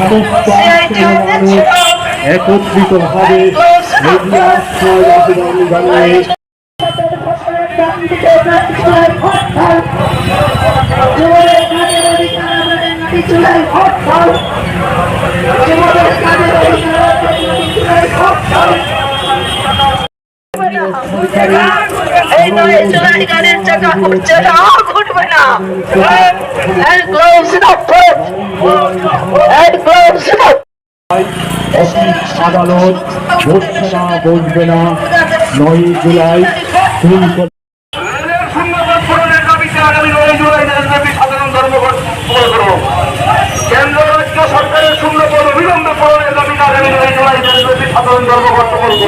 সমস্ত মানুষ একত্রিত হবে। জানিয়ে এই গাড়ির চাকা হচ্ছে না And gloves not put. And gloves not office আদালত বসছে না বসবে না নয় জুলাই খুন কেন্দ্র রাজ্য সরকারের অবিলম্বে পূরণের আগামী নয় দেশব্যাপী সাধারণ ধর্মঘট করব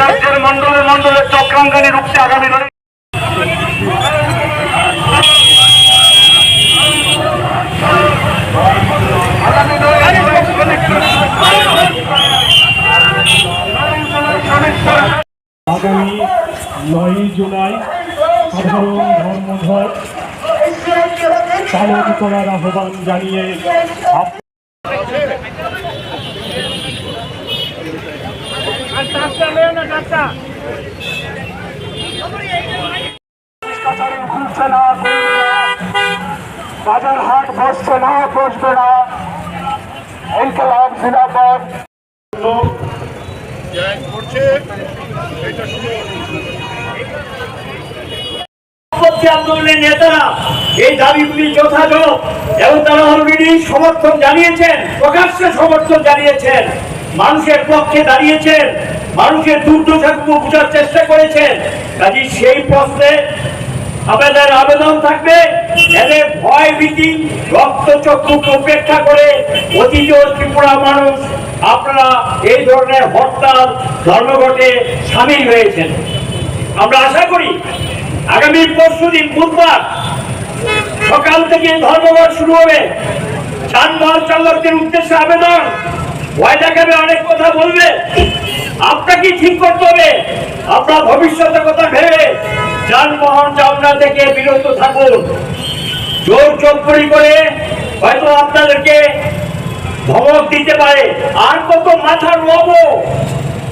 রাজ্যের মন্ডলে মন্ডলের চক্রাঙ্গানি রুখতে আগামী নয় আগামী নয় আগামী নয় জুলাই সাধারণ ধর্মঘট পালন করার আহ্বান জানিয়ে। বাজার হাট বসছে না, বসবে না যথাযথ এবং তারা অলরেডি সমর্থন জানিয়েছেন, প্রকাশ্যে সমর্থন জানিয়েছেন। মানুষের পক্ষে দাঁড়িয়েছেন, মানুষের দুর্দশাগুলো বোঝার চেষ্টা করেছেন। কাজে সেই প্রশ্নে আমাদের আবেদন থাকবে। এদের ভয় ভীতি, রক্ত চক্ষুকে উপেক্ষা করে অতীত ত্রিপুরা মানুষ আপনারা এই ধরনের হরতাল ধর্মঘটে সামিল হয়েছেন। আমরা আশা করি আগামী পরশু দিন বুধবার সকাল থেকে ধর্মঘট শুরু হবে। যানবাহন চালকদের উদ্দেশ্যে আবেদন। ভয় দেখাবে অনেক কথা বলবে। আপনাকে ঠিক করতে হবে। আপনার ভবিষ্যতের কথা ভেবে যানবাহন চালনা থেকে বিরত থাকুন। জোর চোখপড়ি করে হয়তো আপনাদেরকে ধমক দিতে পারে। আর কত মাথা রোবো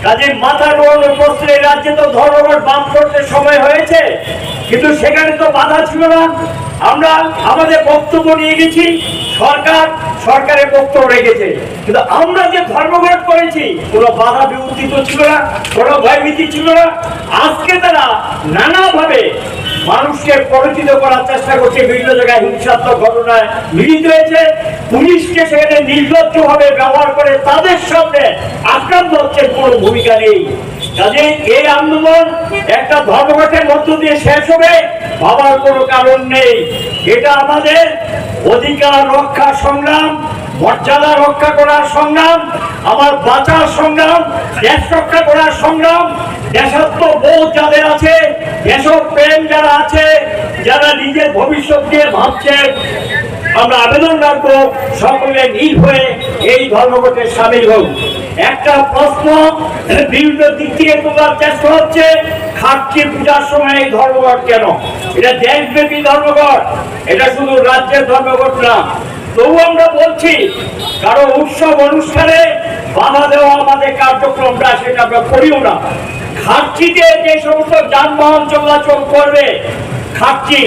কাজে মাথা রোয়ানোর প্রশ্নে রাজ্যে তো ধর্মঘট বাম করতে সময় হয়েছে। কিন্তু সেখানে তো বাধা ছিল না। আমরা আমাদের বক্তব্য নিয়ে গেছি। সরকার সরকারের বক্তব্য রেখেছে। কিন্তু আমরা যে ধর্মঘট করেছি, কোনো বাধা বিভূতি তো ছিল না, কোনো ভয়ভীতি ছিল না। আজকে তারা নানাভাবে মানুষকে পরিচিত করার চেষ্টা করছে, বিভিন্ন জায়গায় হিংসাত্মক ঘটনায় মিলিত হয়েছে। পুলিশকে সেখানে নির্লজ্জ ভাবে ব্যবহার করে তাদের সামনে আক্রান্ত হচ্ছে কোনো ভূমিকা নেই। কাজে এই আন্দোলন একটা ধর্মঘটের মধ্য দিয়ে শেষ হবে, ভাবার কোনো কারণ নেই। এটা আমাদের অধিকার রক্ষা সংগ্রাম, মর্যাদা রক্ষা করার সংগ্রাম, আমার বাঁচার সংগ্রাম, দেশ রক্ষা করার সংগ্রাম, দেশাত্ম বোধ যাদের আছে দেশক প্রেম যারা আছে, যারা নিজের ভবিষ্যৎ নিয়ে ভাবছে আমরা আবেদন রাখব, সকলে নীল হয়ে এই ধর্মঘটে সামিল হোক একটা প্রশ্ন বিভিন্ন দিক থেকে তোলার চেষ্টা হচ্ছে খাটছি পূজার সময় এই ধর্মঘট কেন? এটা দেশব্যাপী ধর্মঘট, এটা শুধু রাজ্যের ধর্মঘট না। তবু আমরা বলছি, কারও উৎসব অনুষ্ঠানে বাধা দেওয়া আমাদের কার্যক্রমটা সেটা আমরা করিও না। খাটছিতে যে সমস্ত যানবাহন চলাচল করবে খাটছি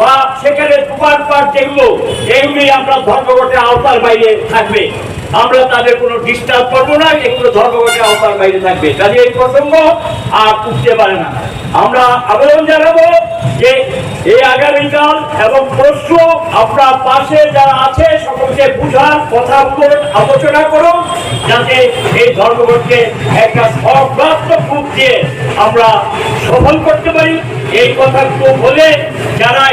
বা সেখানে দোকানপাট যেগুলো এগুলি আমরা ধর্মঘটের আওতার বাইরে থাকবে। আমরা তাদের কোনো ডিস্টার্ব করব না এগুলো ধর্মঘটের আওতার বাইরে থাকবে। কাজে এই প্রসঙ্গ আর উঠতে পারে না, আমরা আবেদন জানাব যে এই আগামীকাল এবং পরশু আপনার পাশে যারা আছে, সকলকে বুঝার কথা বলুন আলোচনা করুন, যাতে এই ধর্মঘটকে একটা সর্বাত্মক রূপ দিয়ে আমরা সফল করতে পারি। এই কথাগুলো বলে যারা